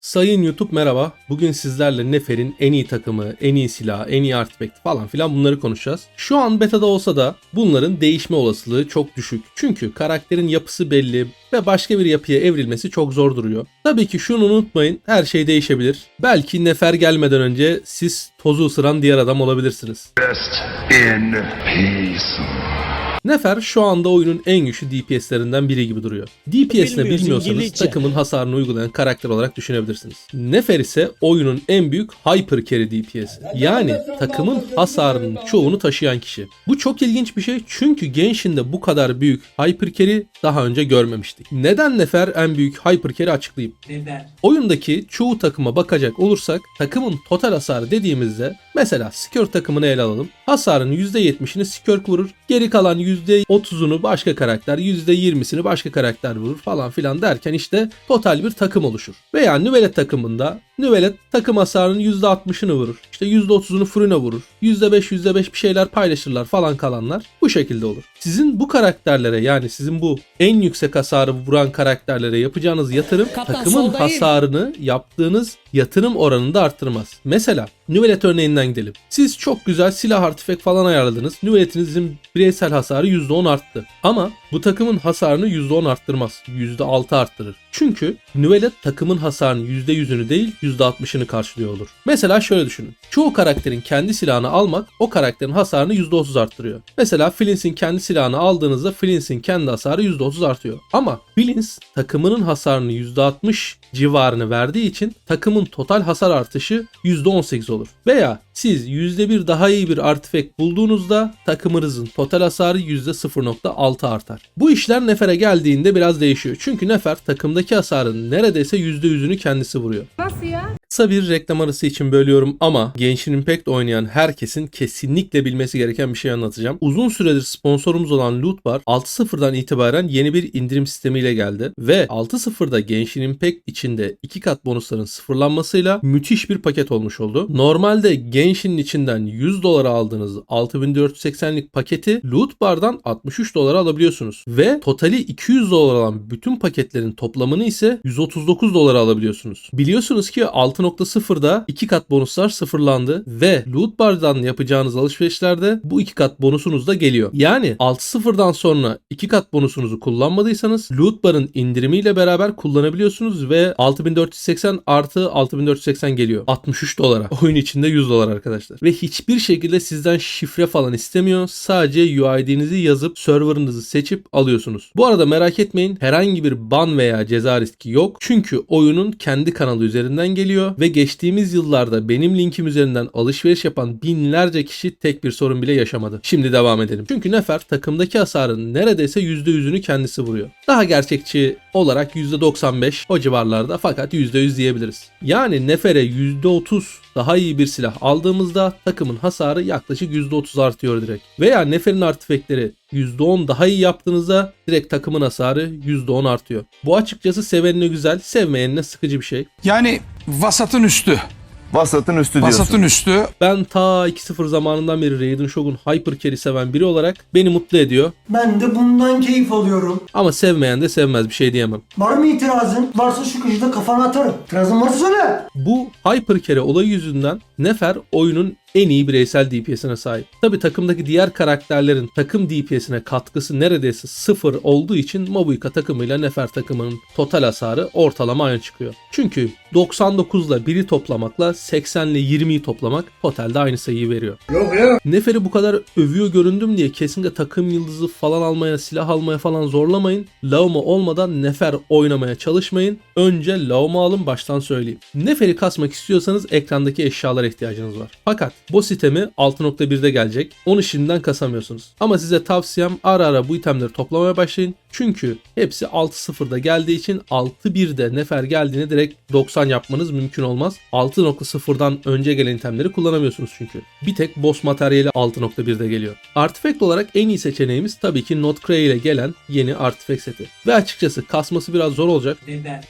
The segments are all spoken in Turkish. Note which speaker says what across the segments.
Speaker 1: Sayın YouTube merhaba. Bugün sizlerle Nefer'in en iyi takımı, en iyi silahı, en iyi artifact falan filan bunları konuşacağız. Şu an betada olsa da bunların değişme olasılığı çok düşük. Çünkü karakterin yapısı belli ve başka bir yapıya evrilmesi çok zor duruyor. Tabii ki şunu unutmayın her şey değişebilir. Belki Nefer gelmeden önce siz tozu ısıran diğer adam olabilirsiniz.
Speaker 2: Rest in peace.
Speaker 1: Nefer şu anda oyunun en güçlü DPS'lerinden biri gibi duruyor. DPS'ini bilmiyorsanız
Speaker 3: İngilizce.
Speaker 1: takımın hasarını uygulayan karakter olarak düşünebilirsiniz. Nefer ise oyunun en büyük hyper carry DPS. Yani takımın hasarının çoğunu taşıyan kişi. Bu çok ilginç bir şey çünkü Genshin'de bu kadar büyük hyper carry daha önce görmemiştik. Neden Nefer en büyük hyper carry açıklayayım. Oyundaki çoğu takıma bakacak olursak takımın total hasarı dediğimizde mesela Skirk takımını ele alalım. Hasarın %70'ini Skirk vurur. Geri kalan %30'unu başka karakter, %20'sini başka karakter vurur falan filan derken işte total bir takım oluşur. Veya Nüvelet takımında Nüvelet takım hasarının %60'ını vurur. İşte %30'unu Furina vurur. %5 %5 bir şeyler paylaşırlar falan kalanlar bu şekilde olur. Sizin bu karakterlere yani sizin bu en yüksek hasarı vuran karakterlere yapacağınız yatırım
Speaker 3: Kaptan,
Speaker 1: takımın
Speaker 3: soldayım.
Speaker 1: hasarını yaptığınız yatırım oranını da arttırmaz. Mesela Nüvelet örneğinden gidelim. Siz çok güzel silah artifek falan ayarladınız. Nüveletinizin bireysel hasarı %10 arttı. Ama bu takımın hasarını %10 arttırmaz. %6 arttırır. Çünkü Nüvelet takımın hasarının %100'ünü değil %60'ını karşılıyor olur. Mesela şöyle düşünün. Çoğu karakterin kendi silahını almak o karakterin hasarını %30 arttırıyor. Mesela Flints'in kendi silahını aldığınızda Flints'in kendi hasarı %30 artıyor. Ama Flints takımının hasarını %60 civarını verdiği için takımın total hasar artışı %18 olur. Veya siz %1 daha iyi bir artifact bulduğunuzda takımınızın total hasarı %0.6 artar. Bu işler Nefer'e geldiğinde biraz değişiyor. Çünkü Nefer takımdaki hasarın neredeyse %100'ünü kendisi vuruyor.
Speaker 4: Nasıl ya?
Speaker 1: Kısa bir reklam arası için bölüyorum ama Genshin Impact oynayan herkesin kesinlikle bilmesi gereken bir şey anlatacağım. Uzun süredir sponsorumuz olan Lootbar 6.0'dan itibaren yeni bir indirim sistemiyle geldi ve 6.0'da Genshin Impact içinde 2 kat bonusların sıfırlanmasıyla müthiş bir paket olmuş oldu. Normalde Genshin'in içinden 100 dolara aldığınız 6480'lik paketi Lootbar'dan 63 dolara alabiliyorsunuz ve totali 200 dolar olan bütün paketlerin toplamını ise 139 dolara alabiliyorsunuz. Biliyorsunuz ki 6.0'da 2 kat bonuslar sıfırlandı ve Loot Bar'dan yapacağınız alışverişlerde bu 2 kat bonusunuz da geliyor. Yani 6.0'dan sonra 2 kat bonusunuzu kullanmadıysanız Loot Bar'ın indirimiyle beraber kullanabiliyorsunuz ve 6480 artı 6480 geliyor. 63 dolara. Oyun içinde 100 dolar arkadaşlar. Ve hiçbir şekilde sizden şifre falan istemiyor. Sadece UID'nizi yazıp serverınızı seçip alıyorsunuz. Bu arada merak etmeyin herhangi bir ban veya ceza riski yok. Çünkü oyunun kendi kanalı üzerinden geliyor ve geçtiğimiz yıllarda benim linkim üzerinden alışveriş yapan binlerce kişi tek bir sorun bile yaşamadı. Şimdi devam edelim. Çünkü Nefer takımdaki hasarın neredeyse %100'ünü kendisi vuruyor. Daha gerçekçi olarak %95 o civarlarda fakat %100 diyebiliriz. Yani Nefer'e %30 daha iyi bir silah aldığımızda takımın hasarı yaklaşık %30 artıyor direkt. Veya Nefer'in artifekleri %10 daha iyi yaptığınızda direkt takımın hasarı %10 artıyor. Bu açıkçası sevenine güzel, sevmeyenine sıkıcı bir şey.
Speaker 5: Yani vasatın üstü.
Speaker 6: Vasatın üstü diyorsun.
Speaker 5: Vasatın üstü.
Speaker 1: Ben ta 2.0 zamanından beri Raiden Shogun Hyper Carry seven biri olarak beni mutlu ediyor.
Speaker 7: Ben de bundan keyif alıyorum.
Speaker 1: Ama sevmeyen de sevmez bir şey diyemem.
Speaker 7: Var mı itirazın? Varsa şu köşede kafana atarım. İtirazın varsa söyle.
Speaker 1: Bu Hyper Carry olayı yüzünden Nefer oyunun en iyi bireysel DPS'ine sahip. Tabi takımdaki diğer karakterlerin takım DPS'ine katkısı neredeyse sıfır olduğu için Mabuika takımıyla Nefer takımının total hasarı ortalama aynı çıkıyor. Çünkü 99 ile 1'i toplamakla 80 ile 20'yi toplamak totalde aynı sayıyı veriyor. Nefer'i bu kadar övüyor göründüm diye kesinlikle takım yıldızı falan almaya, silah almaya falan zorlamayın. Lauma olmadan Nefer oynamaya çalışmayın. Önce Lauma alın baştan söyleyeyim. Nefer'i kasmak istiyorsanız ekrandaki eşyalara ihtiyacınız var. Fakat boss itemi 6.1'de gelecek. Onu şimdiden kasamıyorsunuz. Ama size tavsiyem ara ara bu itemleri toplamaya başlayın. Çünkü hepsi 6.0'da geldiği için 6.1'de Nefer geldiğinde direkt 90 yapmanız mümkün olmaz. 6.0'dan önce gelen itemleri kullanamıyorsunuz çünkü. Bir tek boss materyali 6.1'de geliyor. Artifact olarak en iyi seçeneğimiz tabii ki Notcray ile gelen yeni artifact seti. Ve açıkçası kasması biraz zor olacak.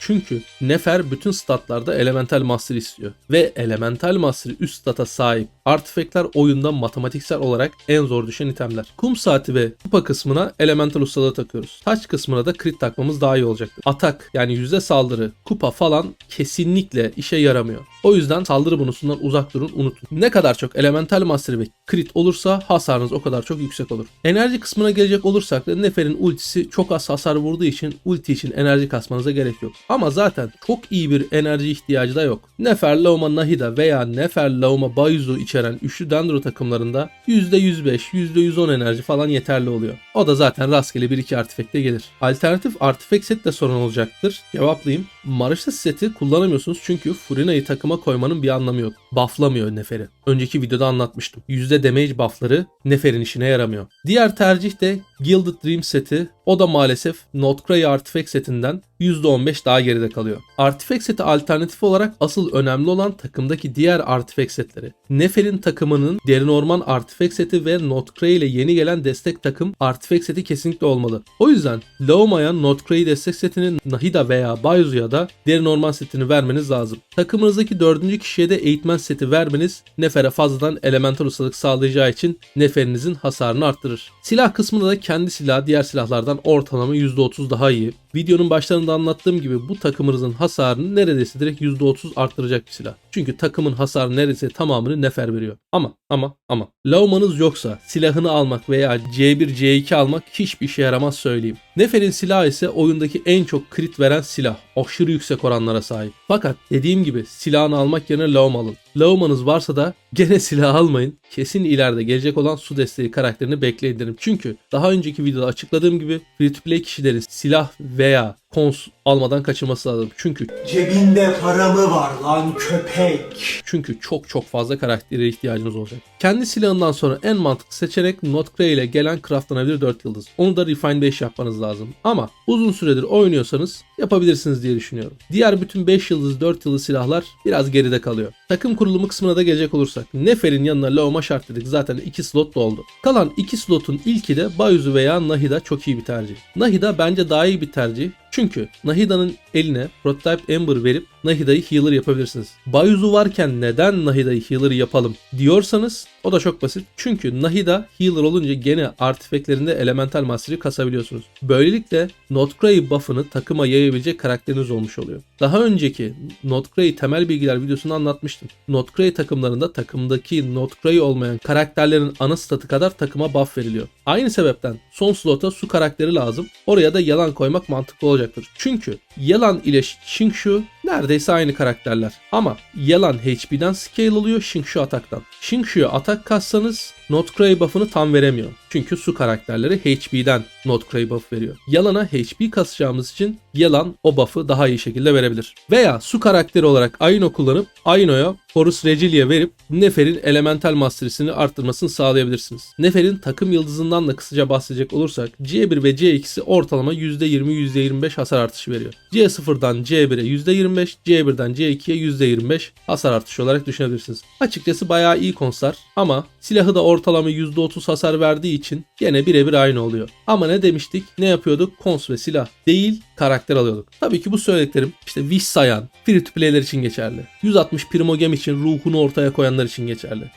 Speaker 1: Çünkü Nefer bütün statlarda Elemental Master istiyor. Ve Elemental Master üst stata sahip Artifactler oyunda matematiksel olarak en zor düşen itemler. Kum saati ve kupa kısmına elemental ustalığı takıyoruz. Taç kısmına da crit takmamız daha iyi olacaktır. Atak yani yüzde saldırı, kupa falan kesinlikle işe yaramıyor. O yüzden saldırı bonusundan uzak durun unutun. Ne kadar çok elemental mastery ve crit olursa hasarınız o kadar çok yüksek olur. Enerji kısmına gelecek olursak da Nefer'in ultisi çok az hasar vurduğu için ulti için enerji kasmanıza gerek yok. Ama zaten çok iyi bir enerji ihtiyacı da yok. Nefer, Lauma, Nahida veya Nefer, Lauma, Bayuzu içeren üçlü Dendro takımlarında %105, %110 enerji falan yeterli oluyor. O da zaten rastgele 1-2 artifekte gelir. Alternatif artifek set de sorun olacaktır. Cevaplayayım. Marışta seti kullanamıyorsunuz çünkü Furina'yı takıma koymanın bir anlamı yok. Bufflamıyor Nefer'i. Önceki videoda anlatmıştım. Yüzde damage buffları Nefer'in işine yaramıyor. Diğer tercih de Gilded Dream seti. O da maalesef Notcray Artifact setinden %15 daha geride kalıyor. Artifact seti alternatif olarak asıl önemli olan takımdaki diğer artifact setleri. Nefer'in takımının Derin Orman Artifact seti ve Notcray ile yeni gelen destek takım Artifact seti kesinlikle olmalı. O yüzden Lauma'ya Notcray destek setinin Nahida veya Bayuzu'ya da Derin Orman setini vermeniz lazım. Takımınızdaki dördüncü kişiye de Eğitmen seti vermeniz Nefer'e fazladan elemental ustalık sağlayacağı için Nefer'inizin hasarını arttırır. Silah kısmında da kendi silahı diğer silahlardan ortalama %30 daha iyi. Videonun başlarında anlattığım gibi bu takımınızın hasarını neredeyse direkt %30 arttıracak bir silah. Çünkü takımın hasarı neredeyse tamamını nefer veriyor. Ama ama ama Laumanız yoksa silahını almak veya C1 C2 almak hiçbir işe yaramaz söyleyeyim. Nefer'in silahı ise oyundaki en çok crit veren silah. Aşırı yüksek oranlara sahip. Fakat dediğim gibi silahını almak yerine Laum alın. Laumanız varsa da gene silah almayın. Kesin ileride gelecek olan su desteği karakterini bekleyin derim. Çünkü daha önceki videoda açıkladığım gibi free to play kişilerin silah veya kons almadan kaçırması lazım. Çünkü
Speaker 7: Cebinde para mı var lan köpek?
Speaker 1: çünkü çok çok fazla karaktere ihtiyacınız olacak. Kendi silahından sonra en mantıklı seçenek Notcray ile gelen craftlanabilir 4 yıldız. Onu da Refine 5 yapmanız lazım. Ama uzun süredir oynuyorsanız yapabilirsiniz diye düşünüyorum. Diğer bütün 5 yıldız 4 yıldız silahlar biraz geride kalıyor. Takım kurulumu kısmına da gelecek olursak. Nefer'in yanına Laoma şart dedik. Zaten 2 slot doldu. Kalan 2 slotun ilki de Bayuzu veya Nahida çok iyi bir tercih. Nahida bence daha iyi bir tercih. Çünkü Nahida'nın eline Prototype Ember verip Nahida'yı healer yapabilirsiniz. Bayuzu varken neden Nahida'yı healer yapalım diyorsanız o da çok basit. Çünkü Nahida healer olunca gene artifeklerinde elemental mastery kasabiliyorsunuz. Böylelikle Notcray buff'ını takıma yayabilecek karakteriniz olmuş oluyor. Daha önceki Notcray temel bilgiler videosunda anlatmıştım. Notcray takımlarında takımdaki Notcray olmayan karakterlerin ana statı kadar takıma buff veriliyor. Aynı sebepten son slota su karakteri lazım. Oraya da yalan koymak mantıklı olacaktır. Çünkü Yalan ile Shingshu neredeyse aynı karakterler. Ama Yalan HP'den scale oluyor, Shingshu ataktan. Shingshu'ya atak kassanız Notcray buff'ını tam veremiyor. Çünkü su karakterleri HP'den Notcray buff veriyor. Yalan'a HP kasacağımız için Yalan o buff'ı daha iyi şekilde verebilir. Veya su karakteri olarak Aino kullanıp Aino'ya Horus Regilia verip Nefer'in elemental masterisini arttırmasını sağlayabilirsiniz. Nefer'in takım yıldızından da kısaca bahsedecek olursak C1 ve C2'si ortalama %20-%25 hasar artışı veriyor. C0'dan C1'e %25, C1'den C2'ye %25 hasar artışı olarak düşünebilirsiniz. Açıkçası bayağı iyi konslar ama silahı da ortalama %30 hasar verdiği için gene birebir aynı oluyor. Ama ne demiştik? Ne yapıyorduk? Kons ve silah değil karakter alıyorduk. Tabii ki bu söylediklerim işte Wish sayan, free to play'ler için geçerli. 160 Primogem için ruhunu ortaya koyanlar için geçerli.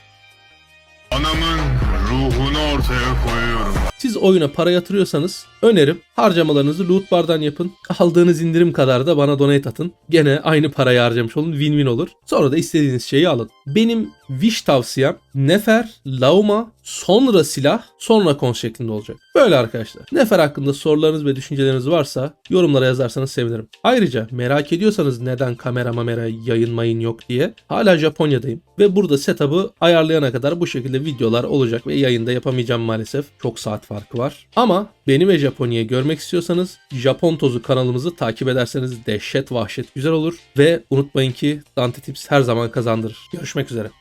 Speaker 2: Anamın ruhunu ortaya koyuyorum.
Speaker 1: Siz oyuna para yatırıyorsanız önerim harcamalarınızı loot bardan yapın. Aldığınız indirim kadar da bana donate atın. Gene aynı parayı harcamış olun win-win olur. Sonra da istediğiniz şeyi alın. Benim wish tavsiyem Nefer, Lauma, sonra silah, sonra kons şeklinde olacak. Böyle arkadaşlar. Nefer hakkında sorularınız ve düşünceleriniz varsa yorumlara yazarsanız sevinirim. Ayrıca merak ediyorsanız neden kamera mamera yayın yok diye hala Japonya'dayım. Ve burada setup'ı ayarlayana kadar bu şekilde videolar olacak ve yayında yapamayacağım maalesef. Çok saat farkı var. Ama beni ve Japonya'yı görmek istiyorsanız Japon Tozu kanalımızı takip ederseniz dehşet vahşet güzel olur. Ve unutmayın ki Dante Tips her zaman kazandırır. Görüşmek üzere.